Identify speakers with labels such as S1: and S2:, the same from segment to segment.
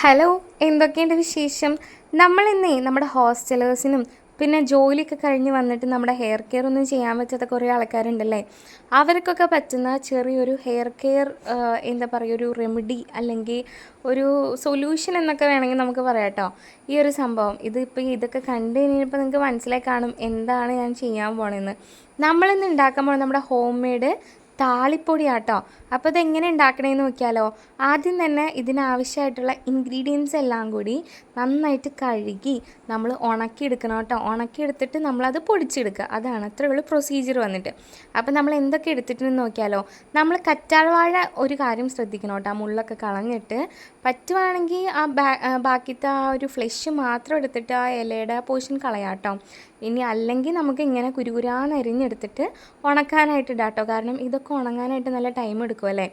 S1: Hello എന്തൊക്കെയുണ്ട് വിശേഷം? നമ്മളിന്നേ നമ്മുടെ ഹോസ്റ്റലേഴ്സിനും പിന്നെ ജോലിയൊക്കെ കഴിഞ്ഞ് വന്നിട്ട് നമ്മുടെ ഹെയർ കെയർ ഒന്നും ചെയ്യാൻ പറ്റാത്ത കുറേ ആൾക്കാരുണ്ടല്ലേ? അവർക്കൊക്കെ പറ്റുന്ന ചെറിയൊരു ഹെയർ കെയർ എന്താ പറയുക ഒരു റെമഡി അല്ലെങ്കിൽ ഒരു സൊല്യൂഷൻ എന്നൊക്കെ വേണമെങ്കിൽ നമുക്ക് പറയാം കേട്ടോ. ഈ ഒരു സംഭവം ഇതിപ്പോൾ ഇതൊക്കെ കണ്ടു കഴിഞ്ഞപ്പോൾ നിങ്ങൾക്ക് മനസ്സിലായി കാണും എന്താണ് ഞാൻ ചെയ്യാൻ പോണതെന്ന് നമ്മളിന്ന് ഉണ്ടാക്കാൻ പോകുന്നത് നമ്മുടെ ഹോം മെയ്ഡ് താളിപ്പൊടിയാട്ടോ. അപ്പോൾ ഇതെങ്ങനെ ഉണ്ടാക്കണമെന്ന് നോക്കിയാലോ? ആദ്യം തന്നെ ഇതിനാവശ്യമായിട്ടുള്ള ഇൻഗ്രീഡിയൻസ് എല്ലാം കൂടി നന്നായിട്ട് കഴുകി നമ്മൾ ഉണക്കിയെടുക്കണം കേട്ടോ. ഉണക്കിയെടുത്തിട്ട് നമ്മളത് പൊടിച്ചെടുക്കുക. അതാണ് അത്രേ ഉള്ളൂ പ്രൊസീജിയർ വന്നിട്ട്. അപ്പോൾ നമ്മൾ എന്തൊക്കെ എടുത്തിട്ടുണ്ടെന്ന് നോക്കിയാലോ? നമ്മൾ കറ്റാർവാഴ ഒരു കാര്യം ശ്രദ്ധിക്കണം കേട്ടോ. ആ മുള്ളൊക്കെ കളഞ്ഞിട്ട് പറ്റുവാണെങ്കിൽ ആ ബാക്കിത്തെ ആ ഒരു ഫ്ലഷ് മാത്രം എടുത്തിട്ട് ആ ഇലയുടെ പോർഷൻ കളയാട്ടോ ഇനി അല്ലെങ്കിൽ നമുക്ക് ഇങ്ങനെ കുരുകുരാന്ന് അരിഞ്ഞെടുത്തിട്ട് ഉണക്കാനായിട്ട് ഇടാട്ടോ കാരണം ഇതൊക്കെ ഉണങ്ങാനായിട്ട് നല്ല ടൈം എടുക്കും അല്ലേ?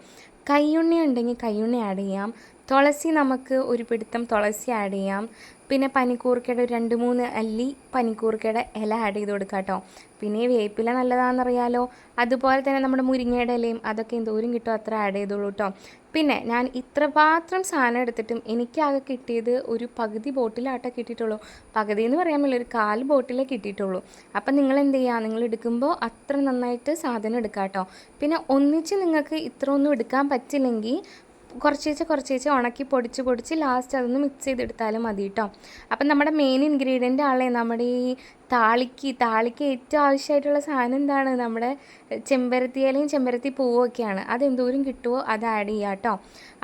S1: കയ്യുണ്ണി ഉണ്ടെങ്കിൽ കയ്യുണ്ണി ആഡ് ചെയ്യാം. തുളസി നമുക്ക് ഒരു പിടുത്തം തുളസി ആഡ് ചെയ്യാം. പിന്നെ പനിക്കൂർക്കയുടെ ഒരു രണ്ട് മൂന്ന് അല്ലി പനിക്കൂർക്കയുടെ ഇല ആഡ് ചെയ്ത് കൊടുക്കാം കേട്ടോ. പിന്നെ വേപ്പില നല്ലതാണെന്നറിയാലോ. അതുപോലെ തന്നെ നമ്മുടെ മുരിങ്ങയുടെ ഇലയും അതൊക്കെ എന്തോരം കിട്ടുമോ അത്ര ആഡ് ചെയ്തോളൂ കേട്ടോ. പിന്നെ ഞാൻ ഇത്ര മാത്രം സാധനം എടുത്തിട്ടും എനിക്കാകെ കിട്ടിയത് ഒരു പകുതി ബോട്ടിലാട്ടോ കിട്ടിയിട്ടുള്ളൂ. പകുതി എന്ന് പറയാൻ പറ്റില്ല ഒരു കാൽ ബോട്ടിലേ കിട്ടിയിട്ടുള്ളൂ. അപ്പം നിങ്ങൾ എന്ത് ചെയ്യുക നിങ്ങൾ എടുക്കുമ്പോൾ അത്ര നന്നായിട്ട് സാധനം എടുക്കാം കേട്ടോ. പിന്നെ ഒന്നിച്ച് നിങ്ങൾക്ക് ഇത്ര ഒന്നും എടുക്കാൻ പറ്റില്ലെങ്കിൽ കുറച്ചേച്ച് കുറച്ചേച്ച് ഉണക്കി പൊടിച്ച് പൊടിച്ച് ലാസ്റ്റ് അതൊന്ന് മിക്സ് ചെയ്തെടുത്താലും മതി കേട്ടോ അപ്പം നമ്മുടെ മെയിൻ ഇൻഗ്രീഡിയന്റ് ആളെ നമ്മുടെ ഈ താളിക്ക് താളിക്ക് ഏറ്റവും ആവശ്യമായിട്ടുള്ള സാധനം എന്താണ്? നമ്മുടെ ചെമ്പരത്തി ഇലയും ചെമ്പരത്തി പൂവൊക്കെയാണ് അതെന്തോരം കിട്ടുമോ അത് ആഡ് ചെയ്യാം കേട്ടോ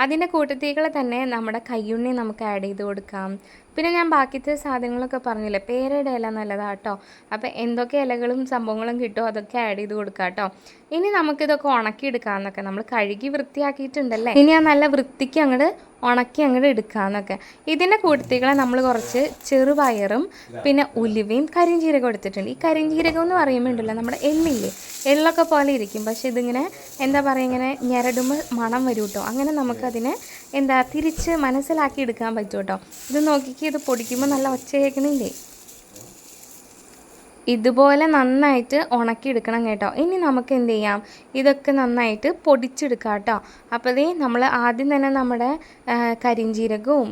S1: അതിന്റെ കൂട്ടത്തേക്കുള്ള തന്നെ നമ്മുടെ കയ്യുണ്ണി നമുക്ക് ആഡ് ചെയ്ത് കൊടുക്കാം. പിന്നെ ഞാൻ ബാക്കിത്തെ സാധനങ്ങളൊക്കെ പറഞ്ഞില്ലേ? പേരയുടെ ഇല നല്ലതാണ് കേട്ടോ അപ്പോൾ എന്തൊക്കെ ഇലകളും സംഭവങ്ങളും കിട്ടുമോ അതൊക്കെ ആഡ് ചെയ്ത് കൊടുക്കാം കേട്ടോ ഇനി നമുക്കിതൊക്കെ ഉണക്കിയെടുക്കാമെന്നൊക്കെ. നമ്മൾ കഴുകി വൃത്തിയാക്കിയിട്ടുണ്ടല്ലേ? ഇനി ആ നല്ല വൃത്തിക്ക് അങ്ങോട്ട് ഉണക്കി അങ്ങോട്ട് എടുക്കാമെന്നൊക്കെ ഇതിന്റെ കൂട്ടത്തികളെ നമ്മൾ കുറച്ച് ചെറുപയറും പിന്നെ ഉലുവയും കരിഞ്ചീരകം എടുത്തിട്ടുണ്ട്. ഈ കരിഞ്ചീരകം എന്ന് പറയുമ്പോൾ ഉണ്ടല്ലോ നമ്മുടെ എള്ളില്ലേ? എള്ളൊക്കെ പോലെ ഇരിക്കും. പക്ഷെ ഇതിങ്ങനെ എന്താ പറയുക ഇങ്ങനെ ഞെരടുമ്പോൾ മണം വരും കേട്ടോ അങ്ങനെ നമുക്കതിനെ എന്താ തിരിച്ച് മനസ്സിലാക്കി എടുക്കാൻ പറ്റും കേട്ടോ ഇത് നോക്കിക്ക് ഇത് പൊടിക്കുമ്പോൾ നല്ല ഒച്ച ഇതുപോലെ നന്നായിട്ട് ഉണക്കിയെടുക്കണം കേട്ടോ. ഇനി നമുക്ക് എന്ത് ചെയ്യാം? ഇതൊക്കെ നന്നായിട്ട് പൊടിച്ചെടുക്കാം കേട്ടോ. അപ്പോൾ ഇതേ നമ്മൾ ആദ്യം തന്നെ നമ്മുടെ കരിഞ്ചീരകവും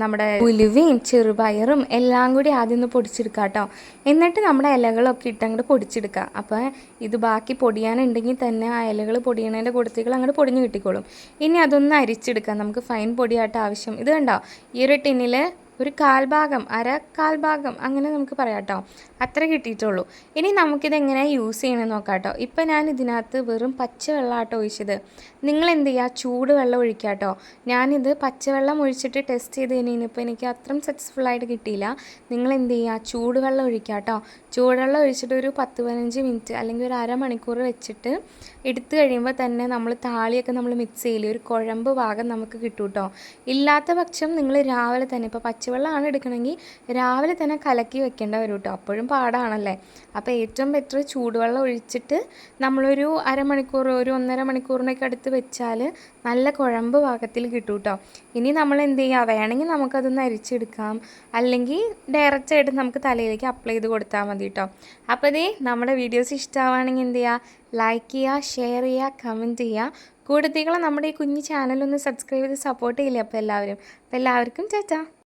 S1: നമ്മുടെ ഉലുവയും ചെറുപയറും എല്ലാം കൂടി ആദ്യം ഒന്ന് പൊടിച്ചെടുക്കുക കേട്ടോ. എന്നിട്ട് നമ്മുടെ ഇലകളൊക്കെ ഇട്ട് അങ്ങോട്ട് പൊടിച്ചെടുക്കുക അപ്പോൾ ഇത് ബാക്കി പൊടിയാനുണ്ടെങ്കിൽ തന്നെ ആ ഇലകൾ പൊടിയണതിന്റെ കൂട്ടത്തികൾ അങ്ങോട്ട് പൊടിഞ്ഞ് കിട്ടിക്കോളും. ഇനി അതൊന്ന് അരിച്ചെടുക്കാം. നമുക്ക് ഫൈൻ പൊടിയായിട്ട് ആവശ്യം. ഇത് കണ്ടോ? ഈ ഒരു ടിന്നിൽ ഒരു കാൽഭാഗം അര കാൽഭാഗം അങ്ങനെ നമുക്ക് പറയാം കേട്ടോ അത്ര കിട്ടിയിട്ടുള്ളൂ. ഇനി നമുക്കിത് എങ്ങനെ യൂസ് ചെയ്യണമെന്ന് നോക്കാം കേട്ടോ ഇപ്പം ഞാൻ ഇതിനകത്ത് വെറും പച്ചവെള്ളമാട്ടോ ഒഴിച്ചത്. നിങ്ങൾ എന്ത് ചെയ്യുക ചൂട് വെള്ളം ഒഴിക്കുക കേട്ടോ ഞാനിത് പച്ചവെള്ളം ഒഴിച്ചിട്ട് ടെസ്റ്റ് ചെയ്ത് കഴിഞ്ഞപ്പോൾ എനിക്ക് അത്രയും സക്സസ്ഫുൾ ആയിട്ട് കിട്ടിയില്ല. നിങ്ങൾ എന്ത് ചെയ്യുക ചൂടുവെള്ളം ഒഴിക്കുക കേട്ടോ ചൂടുവെള്ളം ഒഴിച്ചിട്ട് ഒരു പത്ത് പതിനഞ്ച് മിനിറ്റ് അല്ലെങ്കിൽ ഒരു അരമണിക്കൂർ വെച്ചിട്ട് എടുത്തു കഴിയുമ്പോൾ തന്നെ നമ്മൾ താളിയൊക്കെ നമ്മൾ മിക്സ് ചെയ്യില്ലേ ഒരു കുഴമ്പ് ഭാഗം നമുക്ക് കിട്ടും കേട്ടോ ഇല്ലാത്ത പക്ഷം നിങ്ങൾ രാവിലെ തന്നെ ഇപ്പോൾ പച്ചവെള്ളമാണ് എടുക്കണമെങ്കിൽ രാവിലെ തന്നെ കലക്കി വെക്കേണ്ട വരും കേട്ടോ അപ്പോഴും പാടാണല്ലേ? അപ്പോൾ ഏറ്റവും ബെറ്റർ ചൂടുവെള്ളം ഒഴിച്ചിട്ട് നമ്മളൊരു അരമണിക്കൂർ ഒരു ഒന്നര മണിക്കൂറിനൊക്കെ അടുത്ത് വെച്ചാൽ നല്ല കുഴമ്പ് പാകത്തിൽ കിട്ടും കേട്ടോ ഇനി നമ്മൾ എന്ത് ചെയ്യുക വേണമെങ്കിൽ നമുക്കതൊന്ന് അരിച്ചെടുക്കാം. അല്ലെങ്കിൽ ഡയറക്റ്റ് ആയിട്ട് നമുക്ക് തലയിലേക്ക് അപ്ലൈ ചെയ്ത് കൊടുത്താൽ മതി കേട്ടോ അപ്പോൾ ഇതേ നമ്മുടെ വീഡിയോസ് ഇഷ്ടമാവുകയാണെങ്കിൽ എന്ത് ചെയ്യുക ലൈക്ക് ചെയ്യുക ഷെയർ ചെയ്യുക കമന്റ് ചെയ്യുക കൂടുതൽ നമ്മുടെ ഈ കുഞ്ഞു ചാനലൊന്ന് സബ്സ്ക്രൈബ് ചെയ്ത് സപ്പോർട്ട് ചെയ്യില്ലേ അപ്പോൾ എല്ലാവരും? അപ്പോൾ എല്ലാവർക്കും ചേച്ചാ